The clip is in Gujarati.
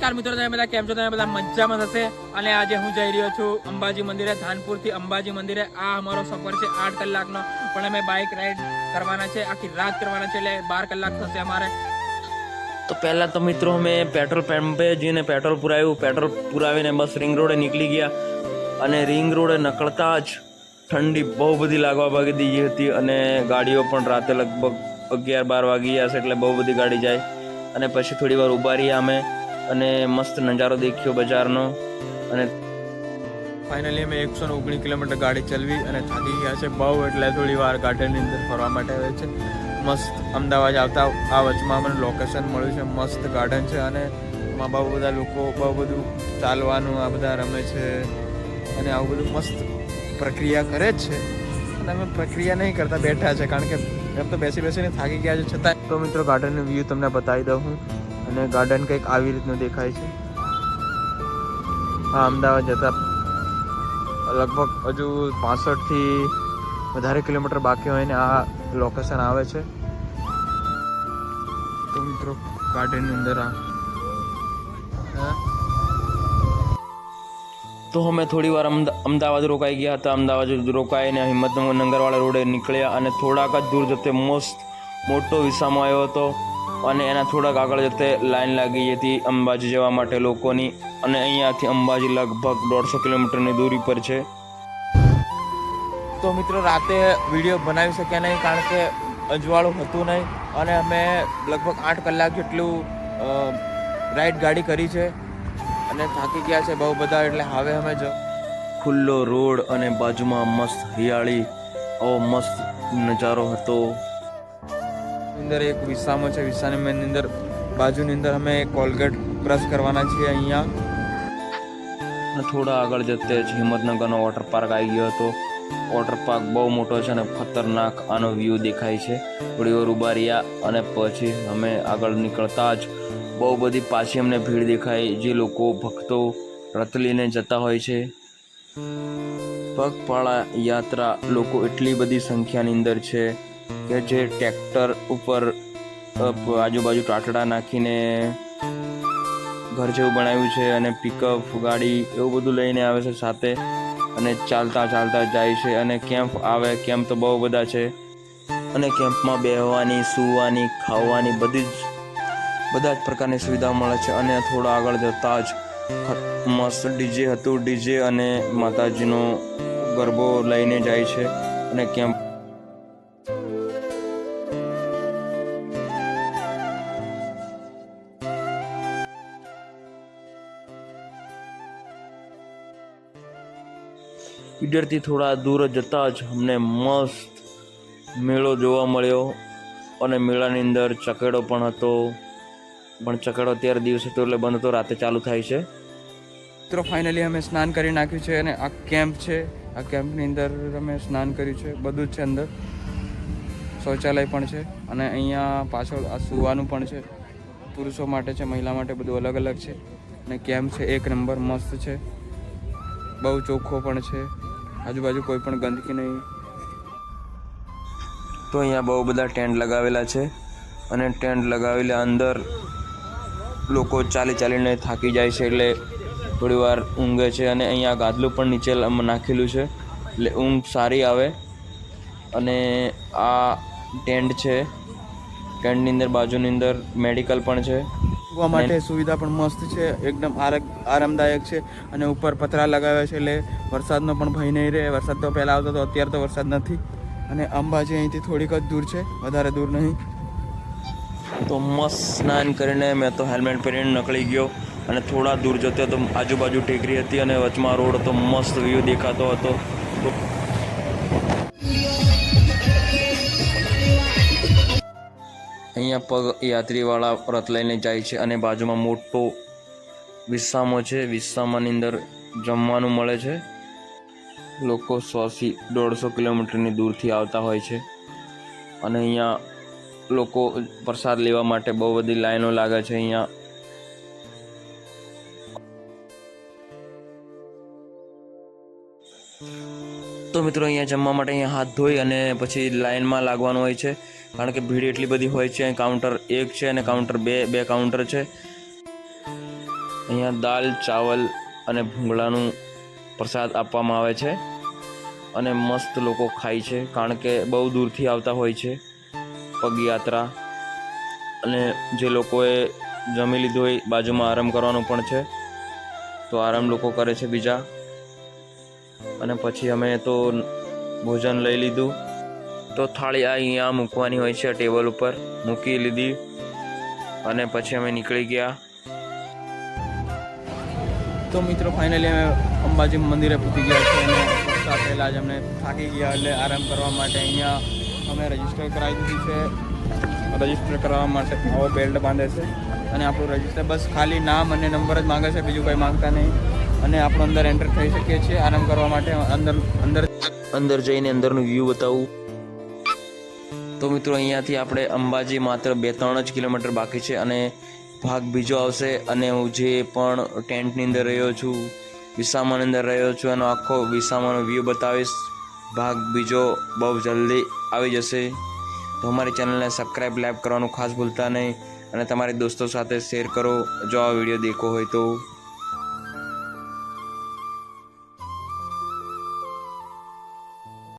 નમસ્કાર મિત્રો, તમે બધા કેમ છો? તમે બધા મજામાં થશે અને આજે હું જઈ રહ્યો છું અંબાજી મંદિરે ધાનપુરથી અંબાજી મંદિરે. આ અમારો સફર છે આઠ કલાકનો. પણ અમે બાઇક રાઈડ કરવાના છે, આખી રાત કરવાના છે, એટલે બાર કલાક થશે અમારે. તો પહેલાં તો મિત્રો, અમે પેટ્રોલ પંપે જઈને પેટ્રોલ પુરાવ્યું. પેટ્રોલ પુરાવીને બસ રિંગ રોડે નીકળી ગયા. અને રિંગ રોડે નકળતા જ ઠંડી બહુ બધી લાગવા ભાગી દીધી હતી. અને ગાડીઓ પણ રાતે લગભગ અગિયાર બાર વાગી ગયા છે, એટલે બહુ બધી ગાડી જાય. અને પછી થોડી વાર ઊભા રહ્યા અમે. અને મસ્ત નજારો દેખ્યો બજારનો. અને ફાઇનલી અમે એકસો ઓગણીસ કિલોમીટર ગાડી ચલાવી અને થાકી ગયા છે બહુ, એટલે થોડી વાર ગાર્ડનની અંદર ફરવા માટે આવે છે. મસ્ત અમદાવાદ આવતા, આ વચમાં અમને લોકેશન મળ્યું છે, મસ્ત ગાર્ડન છે અને એમાં બહુ બધા લોકો, બહુ બધું ચાલવાનું, આ બધા રમે છે અને આવું બધું મસ્ત પ્રક્રિયા કરે જ છે. અને અમે પ્રક્રિયા નહીં કરતા બેઠા છે, કારણ કે એમ તો બેસી બેસીને થાકી ગયા છે. છતાં તો મિત્રો ગાર્ડનનું વ્યૂ તમને બતાવી દઉં હું. અને ગાર્ડન કંઈક આવી રીતનું દેખાય છે. હા, અમદાવાદ જતા લગભગ હજુ પાસઠથી વધારે કિલોમીટર બાકી હોય ને આ લોકેશન આવે છે. તો મિત્રો ગાર્ડનની અંદર આ. તો અમે થોડી વાર અમદા- અમદાવાદ રોકાઈ ગયા હતા. અમદાવાદ રોકાઈને હિંમતનગરવાળા રોડે નીકળ્યા અને થોડાક જ દૂર જતે મોસ્ટ મોટો વિસામો આવ્યો હતો. અને એના થોડાક આગળ જતે લાઈન લાગી હતી અંબાજી જવા માટે લોકોની અને અહીંયાથી અંબાજી લગભગ દોઢસો કિલોમીટરની દૂરી પર છે. તો મિત્રો રાતે વીડિયો બનાવી શક્યા નહીં કારણ કે અજવાળું હતું નહીં અને અમે લગભગ આઠ કલાક જેટલું રાઈડ ગાડી કરી છે અને થાકી ગયા છે બહુ બધા એટલે હવે અમે જ ખુલ્લો રોડ અને બાજુમાં મસ્ત હરિયાળી ઓ મસ્ત નજારો હતો. અંદર એક વિસામો છે, વિસાની અંદર બાજુની અંદર અમે કોલગેટ બ્રશ કરવાના છીએ અહીંયા. થોડા આગળ જતે જ હિંમતનગરનો વોટર પાર્ક આવી ગયો હતો. વોટર પાર્ક બહુ મોટો છે અને ખતરનાક આનો વ્યૂ દેખાય છે. થોડી વાર ઊભા અને પછી અમે આગળ નીકળતા જ બહુ બધી પાછી અમને ભીડ દેખાય, જે લોકો ભક્તો રથ લઈને જતા હોય છે. પગપાળા યાત્રા લોકો એટલી બધી સંખ્યાની અંદર છે. કે જે ટ્રેક્ટર ઉપર આજુબાજુ ટાટડા નાખીને ઘર જેવું બનાવ્યું છે અને પિકઅપ ગાડી એવું બધું લઈને આવે છે સાથે અને ચાલતા ચાલતા જાય છે અને કેમ્પ આવે કેમ્પ તો બહુ બધા છે. અને કેમ્પમાં બેહવાની, સૂવાની, ખાવાની બધી જ, બધા જ પ્રકારની સુવિધા મળે છે અને થોડા આગળ જતાં જ મસ્ત ડીજે હતું, ડીજે અને માતાજીનો ગરબો લઈને જાય છે અને કેમ્પ ઈડરથી થોડા દૂર જતાં જ અમને મસ્ત મેળો જોવા મળ્યો અને મેળાની અંદર ચકેડો પણ હતો. પણ ચકેડો અત્યારે દિવસે તો એટલે બંધ હતો રાતે ચાલુ થાય છે. મિત્રો ફાઇનલી અમે સ્નાન કરી નાખ્યું છે અને આ કેમ્પ છે. આ કેમ્પની અંદર અમે સ્નાન કર્યું છે. બધું જ છે અંદર. શૌચાલય પણ છે અને અહીંયા પાછળ આ સુવાનું પણ છે. પુરુષો માટે છે, મહિલા માટે બધું અલગ અલગ છે. અને કેમ્પ છે એક નંબર, મસ્ત છે. બહુ ચોખ્ખો પણ છે. આજુબાજુ કોઈ પણ ગંદકી નહીં. તો અહીંયા બહુ બધા ટેન્ટ લગાવેલા છે અને ટેન્ટ લગાવેલા અંદર લોકો ચાલી ચાલીને થાકી જાય છે એટલે થોડી વાર ઊંઘે છે અને અહીંયા ગાદલું પણ નીચે નાખેલું છે. એટલે ઊંઘ સારી આવે અને આ ટેન્ટ છે. ટેન્ટની અંદર, બાજુની અંદર મેડિકલ પણ છે. ઊંઘવા માટે સુવિધા પણ મસ્ત છે એકદમ આરામદાયક છે અને ઉપર પતરા લગાવ્યા છે એટલે વરસાદનો પણ ભય નહીં રહે. વરસાદ તો પહેલાં આવતો હતો અત્યારે તો વરસાદ નથી. અને અંબાજી અહીંથી થોડીક જ દૂર છે વધારે દૂર નહીં. તો મસ્ત સ્નાન કરીને મેં તો હેલ્મેટ પહેરીને નકળી ગયો અને થોડા દૂર જતો તો આજુબાજુ ટેકરી હતી અને વચમાં રોડ તો મસ્ત વ્યૂ દેખાતો હતો. અહીંયા પગ યાત્રીવાળા રથ લઈને જાય છે અને બાજુમાં મોટો વિસામો છે. વિસામાની અંદર જમવાનું મળે છે. લોકો સોથી દોઢસો કિલોમીટરની દૂરથી આવતા હોય છે અને અહીંયા લોકો પ્રસાદ લેવા માટે બહુ બધી લાઈનો લાગે છે અહીંયા. તો મિત્રો અહીંયા જમવા માટે અહીંયા હાથ ધોઈ અને પછી લાઈનમાં લાગવાનું હોય છે. કારણ કે ભીડ એટલી બધી હોય છે કાઉન્ટર એક છે અને કાઉન્ટર બે બે કાઉન્ટર છે. અહીંયા દાલ, ચાવલ અને ભૂંગળાનું પ્રસાદ આપવામાં આવે છે અને મસ્ત લોકો ખાય છે, કારણ કે બહુ દૂરથી આવતા હોય છે પગયાત્રા અને જે લોકોએ જમી લીધું હોય બાજુમાં આરામ કરવાનો પણ છે. તો આરામ લોકો કરે છે બીજા. અને પછી અમે તો ભોજન લઈ લીધું. તો થાળી આ અહીંયા મૂકવાની હોય છે ટેબલ ઉપર. મૂકી લીધી અને પછી અમે નીકળી ગયા. તો મિત્રો ફાઇનલી અમે અંબાજી મંદિરે પૂકી ગયા છે અને રસ્તા પહેલાં જ અમને થાકી ગયા એટલે આરામ કરવા માટે અહીંયા અમે રજિસ્ટર કરાવી દીધું છે. રજિસ્ટર કરવા માટે આવો બેલ્ટ બાંધે છે અને આપણું રજિસ્ટર બસ ખાલી નામ અને નંબર જ માંગે છે બીજું કંઈ માંગતા નહીં. અને આપણું અંદર એન્ટર થઈ શકીએ છીએ. આરામ કરવા માટે અંદર અંદર અંદર જઈને અંદરનું વ્યૂ બતાવું. તો મિત્રો, અહીંયાથી આપણે અંબાજી માત્ર બે ત્રણ જ કિલોમીટર બાકી છે અને ભાગ બીજો આવશે અને હું જે પણ ટેન્ટની અંદર રહ્યો છું, વિસામાની અંદર રહ્યો છું, એનો આખો વિસામાનો વ્યૂ બતાવીશ. ભાગ બીજો બહુ જલ્દી આવી જશે. તો અમારી ચેનલને સબસ્ક્રાઈબ લાઈક કરવાનું ખાસ ભૂલતા નહીં અને તમારી દોસ્તો સાથે શેર કરો. જો આ વીડિયો દેખો હોય તો.